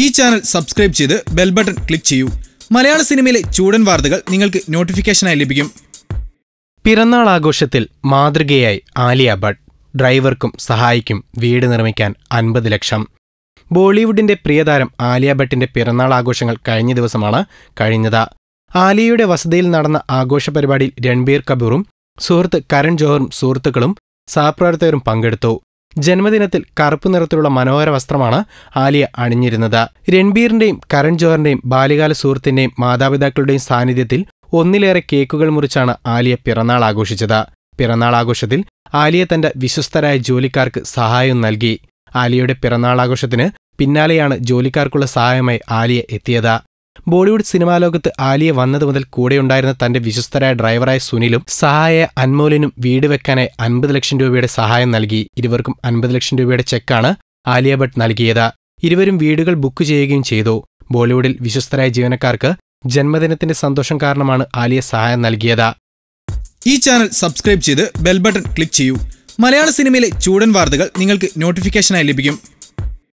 ഈ channel subscribe ചെയ്ത് bell button click ചെയ്യൂ. മലയാള സിനിമയിലെ ചൂടൻ വാർത്തകൾ നിങ്ങൾക്ക് നോട്ടിഫിക്കേഷനായി ലഭിക്കും. പിറന്നാൾ ആഘോഷത്തിൽ മാതൃകയായി ആലിയ ഭട്ട് ഡ്രൈവർക്കും സഹായിക്കും വീട് നിർമ്മിക്കാൻ അൻപത് ലക്ഷം. ബോളിവുഡിന്റെ പ്രിയതാരം ആലിയ ഭട്ടിന്റെ പിറന്നാൾ ആഘോഷങ്ങൾ കഴിഞ്ഞ ദിവസമാണ് കഴിഞ്ഞത്. ആലിയയുടെ വസതിയിൽ നടന്ന ആഘോഷ പരിപാടിയിൽ രൺബീർ കപൂറും സുഹൃത്ത് കരൺ ജോഹറും സുഹൃത്തുക്കളും സഹപ്രവർത്തകരും പങ്കെടുത്തു. ജന്മദിനത്തിൽ കറുപ്പ് നിറത്തിലുള്ള മനോഹര വസ്ത്രമാണ് ആലിയ അണിഞ്ഞിരുന്നത്. രൺബീറിന്റെയും കരൺ ജോഹറിന്റെയും ബാല്യകാല സുഹൃത്തിന്റെയും മാതാപിതാക്കളുടെയും സാന്നിധ്യത്തിൽ ഒന്നിലേറെ കേക്കുകൾ മുറിച്ചാണ് ആലിയ പിറന്നാൾ ആഘോഷിച്ചത്. പിറന്നാൾ ആഘോഷത്തിൽ ആലിയ തന്റെ വിശ്വസ്തരായ ജോലിക്കാർക്ക് സഹായം നൽകി. ആലിയയുടെ പിറന്നാൾ ആഘോഷത്തിന് പിന്നാലെയാണ് ജോലിക്കാർക്കുള്ള സഹായമായി ആലിയ എത്തിയത്. ബോളിവുഡ് സിനിമാ ലോകത്ത് ആലിയ വന്നത് മുതൽ കൂടെയുണ്ടായിരുന്ന തന്റെ വിശ്വസ്തരായ ഡ്രൈവറായ സുനിലും സഹായ അൻമോലിനും വീട് വെക്കാനായി അൻപത് ലക്ഷം രൂപയുടെ സഹായം നൽകി. ഇരുവർക്കും അൻപത് ലക്ഷം രൂപയുടെ ചെക്കാണ് ആലിയ ഭട്ട് നൽകിയത്. ഇരുവരും വീടുകൾ ബുക്ക് ചെയ്യുകയും ചെയ്തു. ബോളിവുഡിൽ വിശ്വസ്തരായ ജീവനക്കാർക്ക് ജന്മദിനത്തിന്റെ സന്തോഷം കാരണമാണ് ആലിയ സഹായം നൽകിയത്. ഈ ചാനൽ സബ്സ്ക്രൈബ് ചെയ്ത് ബെൽ ബട്ടൺ ക്ലിക്ക് ചെയ്യൂ. മലയാള സിനിമയിലെ ചൂടൻ വാർത്തകൾ നിങ്ങൾക്ക് നോട്ടിഫിക്കേഷനായി ലഭിക്കും.